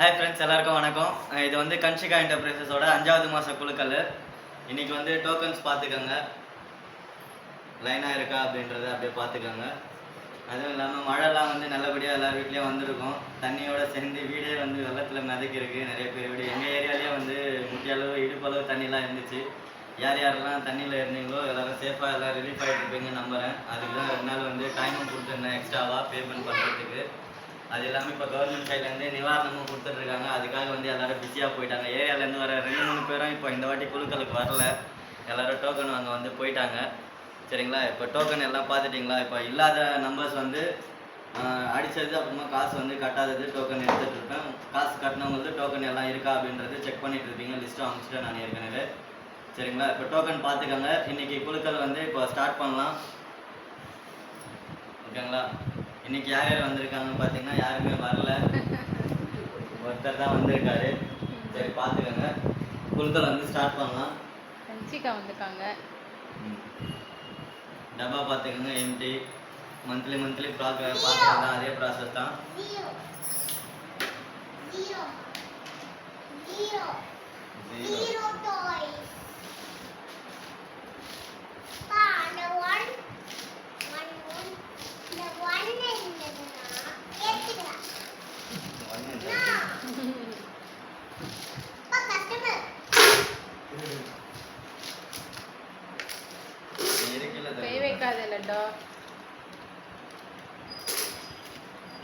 Hi friends எல்லாருக்கும் வணக்கம். இது வந்து கன்ஷிகா என்டர்பிரைசஸோட அஞ்சாவது மாத குழுக்கள். இன்றைக்கி வந்து டோக்கன்ஸ் பார்த்துக்கோங்க. லைனாக இருக்கா அப்படின்றத அப்படியே பார்த்துக்கோங்க. அதுவும் இல்லாமல் மழைலாம் வந்து நல்லபடியாக எல்லார் வீட்லேயும் வந்திருக்கும். தண்ணியோட சேர்ந்து வீடே வந்து வெள்ளத்தில் மிதக்கிருக்கு நிறைய பேர் வீடு. எங்கள் ஏரியாலேயே வந்து முட்டியளவு இடுப்பளவு தண்ணிலாம் இருந்துச்சு. யார் யாரெல்லாம் தண்ணியில் இருந்தீங்களோ எல்லாரும் சேஃபாக எல்லாம் ரிலீஃப் ஆகிட்டு இருப்பீங்கன்னு நம்புகிறேன் அதுக்கு தான் ரெண்டு நாள் வந்து டைமும் கொடுத்துருந்தேன் எக்ஸ்ட்ராவாக பேமெண்ட் பண்ணுறதுக்கு அது எல்லாமே இப்போ கவர்மெண்ட் சைட்லேருந்து நிவாரணமும் கொடுத்துட்ருக்காங்க அதுக்காக வந்து எல்லோரும் பிஸியாக போயிட்டாங்க. ஏரியாலேருந்து வர ரெண்டு மூணு பேரும் இப்போ இந்த வாட்டி குழுக்களுக்கு வரல. எல்லாரும் டோக்கன் வாங்க வந்து போயிட்டாங்க. சரிங்களா? இப்போ டோக்கன் எல்லாம் பார்த்துட்டிங்களா? இப்போ இல்லாத நம்பர்ஸ் வந்து அடித்தது அப்புறமா காசு வந்து கட்டாதது டோக்கன் எடுத்துட்டு இருப்பேன் காசு கட்டினவங்களுக்கு டோக்கன் எல்லாம் இருக்கா அப்படின்றது செக் பண்ணிட்டு இருப்பீங்க. லிஸ்ட்டும் அனுப்பிச்சிட்டேன் நான் ஏற்கனவே. சரிங்களா? இப்போ டோக்கன் பார்த்துக்கோங்க. இன்னைக்கு குழுக்கள் வந்து இப்போ ஸ்டார்ட் பண்ணலாம். ஓகேங்களா? இன்னைக்கு யார் யார் வந்திருக்காங்கன்னு பார்த்தீங்கன்னா யாருமே வரல. ஒருத்தர் தான் வந்திருக்காரு. சரி பார்த்துக்கோங்க. குழுக்கள் வந்து ஸ்டார்ட் பண்ணலாம். கன்சிகா வந்திருக்காங்க. டப்பா பார்த்துக்கோங்க எம்டி மந்த்லி மந்த்லி பார்க்குறது தான் அதே ப்ராசஸ் தான்.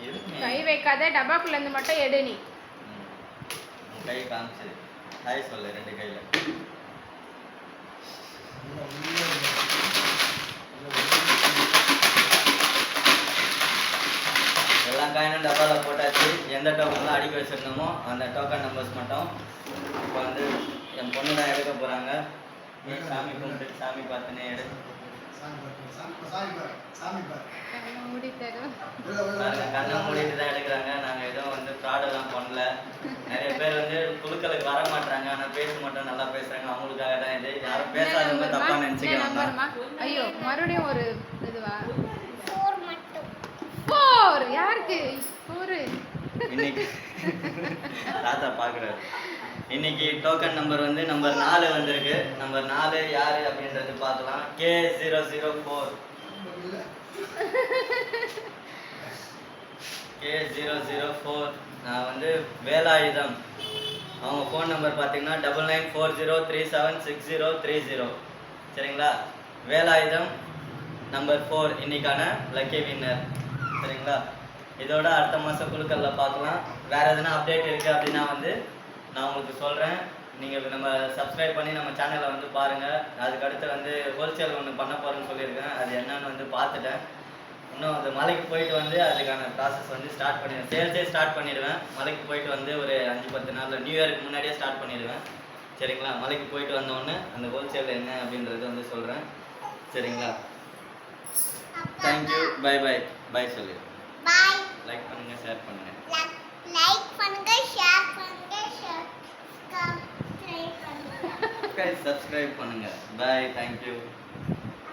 இருக்குமே. கை வைக்காத டப்பாக்குள்ள இருந்து மட்டும் எடு நீ. கை காமிச்சு. ஹாய் சொல்லு ரெண்டு கையில். எல்லா காயினும் டப்பாவில் போட்டாச்சு. எந்த டோக்கன்லாம் அடிக்க வச்சிருந்தோமோ அந்த டோக்கன் நம்பர்ஸ் மட்டும். இப்போ வந்து என் பொண்ணு தான் எடுக்க போகிறாங்க சாமி கும்பிட்டு சாமி பார்த்துனே எடு. கண்ணை மூடிட்டு தான் எடுக்கிறாங்க. நாங்கள் எதுவும் வந்து ஃப்ராடெல்லாம் பண்ணல. நிறைய பேர் வந்து குழுக்களுக்கு வர மாட்டாங்க ஆனால் பேச மட்டும் நல்லா பேசுறாங்க. அவங்களுக்காக தான் இது. யாரும் பேசாதவங்க நம்பர்மா ஐயோ மறுபடியும் ஒரு இதுவா? ஃபோர் யாருக்கு? ஃபோரு இன்னைக்கு. தாத்தா பார்க்குறாரு இன்னைக்கு டோக்கன் நம்பர் வந்து நம்பர் நாலு வந்திருக்கு. நம்பர் நாலு யாரு அப்படின்றது பார்க்கலாம். K zero zero four K zero zero four நான் வந்து வேலாயுதம். அவங்க ஃபோன் நம்பர் பார்த்தீங்கன்னா double nine four zero three seven six zero three zero சரிங்களா? வேலாயுதம் நம்பர் ஃபோர் இன்னைக்கான லக்கி வின்னர் சரிங்களா? இதோட அடுத்த மாதம் குழுக்கல்ல பார்க்கலாம். வேறு எதுனா அப்டேட் இருக்குது அப்படின்னா வந்து நான் உங்களுக்கு சொல்கிறேன் நீங்கள் நம்ம சப்ஸ்கிரைப் பண்ணி நம்ம சேனலை வந்து பாருங்கள் அதுக்கடுத்து வந்து ஹோல்சேல் ஒன்று பண்ண போகிறேன்னு சொல்லியிருக்கேன். அது என்னன்னு வந்து பார்த்துட்டேன். இன்னும் அந்த மலைக்கு போயிட்டு வந்து அதுக்கான ப்ராசஸ் வந்து ஸ்டார்ட் பண்ணிடுவேன் சேல்ஸே ஸ்டார்ட் பண்ணிடுவேன். மலைக்கு போயிட்டு வந்து ஒரு அஞ்சு பத்து நாளில் நியூ இயருக்கு முன்னாடியே ஸ்டார்ட் பண்ணிடுவேன். சரிங்களா? மலைக்கு போயிட்டு வந்தோடனே அந்த ஹோல்சேல் என்ன அப்படின்றது வந்து சொல்கிறேன் சரிங்களா? Thank you bye bye bye சொல்லு லைக் பண்ணுங்கள் ஷேர் பண்ணுங்கள் லைக் பண்ணுங்க. ஷேர் பண்ணுங்க சப்ஸ்கிரைப் சப்ஸ்கிரைப் பண்ணுங்கள் பாய் தேங்க்யூ